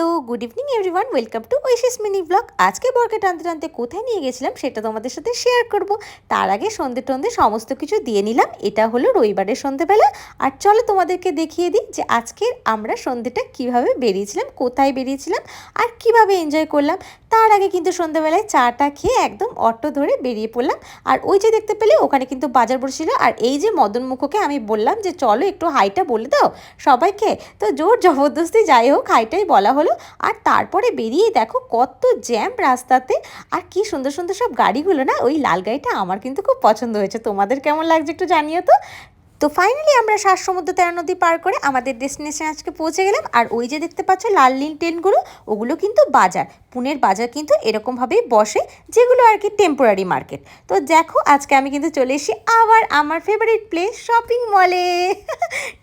lu. Good evening everyone, welcome to Oishi's mini blog. আজকে বরকে টানতে টানতে কোথায় নিয়ে গেছিলাম সেটা তোমাদের সাথে শেয়ার করব। তার আগে সন্ধে টন্ধে সমস্ত কিছু দিয়ে নিলাম। এটা হলো রবিবারের সন্ধেবেলা। আর চলো তোমাদেরকে দেখিয়ে দিই যে আজকের আমরা সন্ধেটা কীভাবে বেরিয়েছিলাম, কোথায় বেরিয়েছিলাম আর কীভাবে এনজয় করলাম। তার আগে কিন্তু সন্ধ্যেবেলায় চাটা খেয়ে একদম অটো ধরে বেরিয়ে পড়লাম। আর ওই যে দেখতে পেলে ওখানে কিন্তু বাজার বসেছিল। আর এই যে মদন মুখোকে আমি বললাম যে, চলো একটু হাইটা বলে দাও সবাইকে। তো জোর জবরদস্তি যাই হোক, হাইটাই বলা হলো। আর তারপরে বেরিয়ে দেখো কত জ্যাম রাস্তাতে। আর কি সুন্দর সুন্দর সব গাড়িগুলো না, ওই লাল গাড়িটা আমার কিন্তু খুব পছন্দ হয়েছে। তোমাদের কেমন লাগছে একটু জানিও তো। তো ফাইনালি আমরা সাত সমুদ্র তেরো নদী পার করে আমাদের ডেস্টিনেশন আজকে পৌঁছে গেলাম। আর ওই যে দেখতে পাচ্ছ লাল নীল ট্রেনগুলো ওগুলো কিন্তু বাজার। পুনের বাজার কিন্তু এরকমভাবেই বসে যেগুলো আর কি টেম্পোরারি মার্কেট তো দেখো আজকে আমি কিন্তু চলে এসেছি আবার আমার ফেভারিট প্লেস শপিং মলে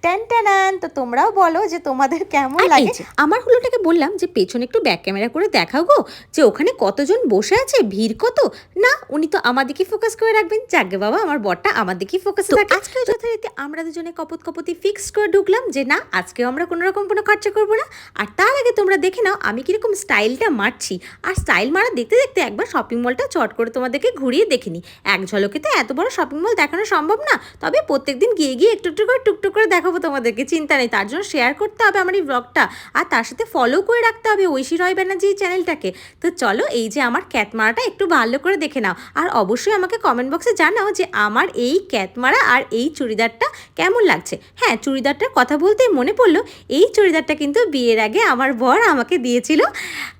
ট্যান ট্যানান তো তোমরাও বলো যে তোমাদের কেমন লাগে? আমার হলোটাকে বললাম যে পেছনে একটু ব্যাক ক্যামেরা করে দেখাও গো যে ওখানে কতজন বসে আছে ভিড় কত? না উনি তো আমার দিকে ফোকাস করে রাখবেন। যাকে বাবা আমার বরটা আমার দিকেই ফোকাস থাকে। আজকেও যথারীতি আমরা দুজনে কপত কপতি ফিক্স করে ঢুকলাম যে না, আজকেও আমরা কোনো রকম কোনো খরচা করব না। আর তার আগে তোমরা দেখে নাও, আমি কীরকম স্টাইলটা মারছি। আর স্টাইল মারা দেখতে দেখতে একবার শপিং মলটা চট করে তোমাদেরকে ঘুরিয়ে দেখিনি এক ঝলকে তো এত বড় শপিং মল দেখানো সম্ভব না, তবে প্রত্যেকদিন গিয়ে গিয়ে একটু একটু করে টুকটুক করে দেখাবো তোমাদেরকে, চিন্তা নেই। তার জন্য শেয়ার করতে হবে আমার এই ব্লগটা আর তার সাথে ফলো করে রাখতে হবে ঐশী রয় ব্যানার্জি চ্যানেলটাকে। তো চলো, এই যে আমার ক্যাতমারাটা একটু ভালো করে দেখে নাও। আর অবশ্যই আমাকে কমেন্ট বক্সে জানাও যে আমার এই ক্যাতমারা আর এই চুড়িদারটা কেমন লাগছে? হ্যাঁ চুড়িদারটার কথা বলতেই মনে পড়ল এই চুড়িদারটা কিন্তু বিয়ের আগে আমার বর আমাকে দিয়েছিল।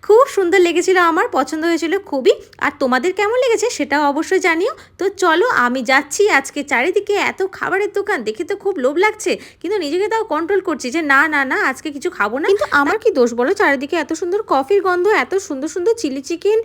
খুব সুন্দর লেগেছিল আমার পছন্দ হয়েছিল খুবই। আর তোমাদের কেমন লেগেছে সেটাও অবশ্যই জানিও। তো চলো আমি যাচ্ছি আজকে চারিদিকে এত খাবারের দোকান দেখে তো খুব লোভ লাগছে। কিন্তু নিজেকে তাও কন্ট্রোল করছি যে না না না আজকে কিছু খাব না। কিন্তু আমার কি দোষ বলো? চারিদিকে এত সুন্দর কফির গন্ধ এত সুন্দর সুন্দর চিলি চিকেন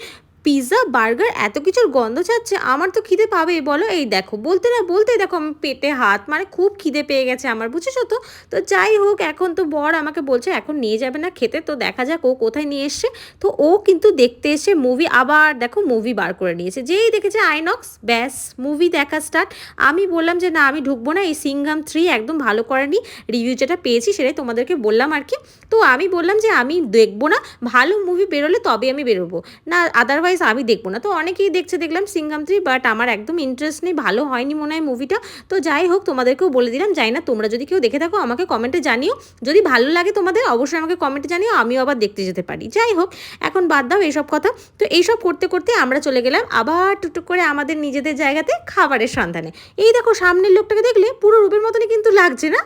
পিৎজা, বার্গার, এত কিছুর গন্ধ ছাড়ছে আমার তো খিদে পাবে বলো। এই দেখো, বলতে না বলতে দেখো আমি পেটে হাত মানে খুব খিদে পেয়ে গেছে আমার, বুঝেছ তো? তো যাই হোক, এখন তো বর আমাকে বলছে, এখন নিয়ে যাবে না খেতে, তো দেখা যাক ও কোথায় নিয়ে এসছে। তো ও কিন্তু দেখতে এসে মুভি আবার, দেখো মুভি বার করে নিয়েছে। যেই দেখেছে আইনক্স, ব্যাস মুভি দেখা স্টার্ট আমি বললাম যে, না, আমি ঢুকবো না, এই সিংহাম থ্রি একদম ভালো করেনি রিভিউ যেটা পেয়েছি সেটাই তোমাদেরকে বললাম আর কি। তো আমি বললাম যে, আমি দেখব না, ভালো মুভি বেরোলে তবে আমি বেরোবো। না আদারওয়াইজ আমি দেখব না। তো অনেকেই দেখছে, দেখলাম সিংহাম থ্রি বাট আমার একদম ইন্টারেস্ট নেই। ভালো হয়নি মনে হয় মুভিটা তো যাই হোক, তোমাদেরকেও বলে দিলাম। যাই না তোমরা যদি কেউ দেখে থাকো, আমাকে কমেন্টে জানিও। যদি ভালো লাগে তোমাদের, অবশ্যই আমাকে কমেন্টে জানিও। আমিও আবার দেখতে যেতে পারি। যাই হোক, এখন বাদ দাও এইসব কথা। তো এইসব করতে করতে আমরা চলে গেলাম আবার টুকটুক করে আমাদের নিজেদের জায়গাতে খাবারের সন্ধানে। এই দেখো, সামনের লোকটাকে দেখলে পুরো রূপের মতনই কিন্তু লাগছে না?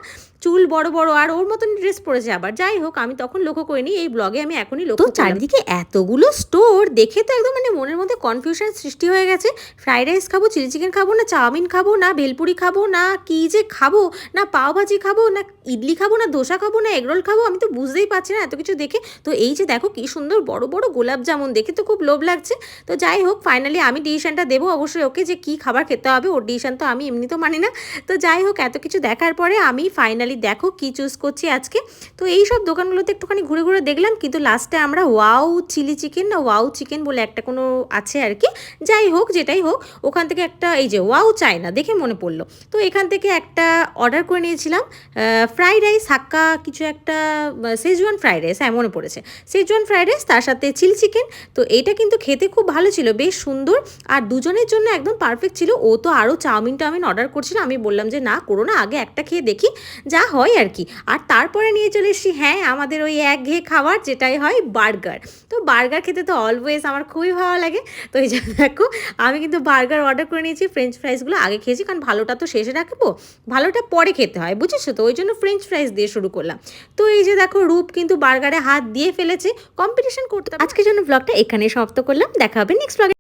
চুল বড় বড় আর ওর মতন ড্রেস পরেছে আবার। যাই হোক আমি তখন লক্ষ্য করিনি এই ব্লগে আমি এখনই লক্ষ্য। চারিদিকে এতগুলো স্টোর দেখে তো একদম মানে মনের মধ্যে কনফিউশন সৃষ্টি হয়ে গেছে। ফ্রাইড রাইস খাব চিলি চিকেন খাব না চাউমিন খাব না ভেলপুরি খাব না কি যে খাব না পাও ভাজি খাব না ইডলি খাব না দোসা খাব না এগরোল খাব আমি তো বুঝতেই পারছি না এত কিছু দেখে। তো এই যে দেখো কি সুন্দর বড় বড় গোলাপ জামুন দেখে তো খুব লোভ লাগছে। তো যাই হোক ফাইনালি আমি ডিসিশনটা দেবো অবশ্যই ওকে যে কি খাবার খেতে হবে ওর ডিসিশন তো আমি এমনি তো মানি না। তো যাই হোক এত কিছু দেখার পরে আমি ফাইনালি দেখো কি চুজ করছি আজকে। তো এই সব দোকানগুলোতে একটুখানি ঘুরে ঘুরে দেখলাম, কিন্তু লাস্টে আমরা ওয়াও চিলি চিকেন না ওয়াও চিকেন বলে একটা কোনো আছে আর কি। যাই হোক, যেটাই হোক, ওখান থেকে একটা, এই যে ওয়াও চায়না দেখে মনে পড়ল। তো এখান থেকে একটা অর্ডার করে নিয়েছিলাম ফ্রাইড রাইস হাক্কা কিছু একটা সেজওয়ান ফ্রাইড রাইস হ্যাঁ মনে পড়েছে। সেজওয়ান ফ্রাইড রাইস তার সাথে চিলি চিকেন তো এটা কিন্তু খেতে খুব ভালো ছিল, বেশ সুন্দর। আর দুজনের জন্য একদম পারফেক্ট ছিল। ও তো আরও চাউমিন টাউমিন অর্ডার করছিল। আমি বললাম যে, না, করো না, আগে একটা খেয়ে দেখি। যা হয় আর কি। আর তারপরে নিয়ে চলে এসেছি হ্যাঁ আমাদের ওই একঘেয়ে খাবার যেটাই হয় বার্গার। তো বার্গার খেতে তো অলওয়েজ আমার খুবই ভালো লাগে। তো এই জন্য দেখো, আমি কিন্তু বার্গার অর্ডার করে নিয়েছি ফ্রেঞ্চ ফ্রাইসগুলো আগে খেয়েছি, কারণ ভালোটা তো শেষে রাখব, ভালোটা পরে খেতে হয়, বুঝেছ তো? ওই জন্য ফ্রেঞ্চ ফ্রাইস দিয়ে শুরু করলাম। তো এই যে দেখো, রূপ কিন্তু বার্গারে হাত দিয়ে ফেলেছে কম্পিটিশন করতে আজকের জন্য ব্লগটা এখানেই সমাপ্ত করলাম, দেখা হবে নেক্সট ব্লগে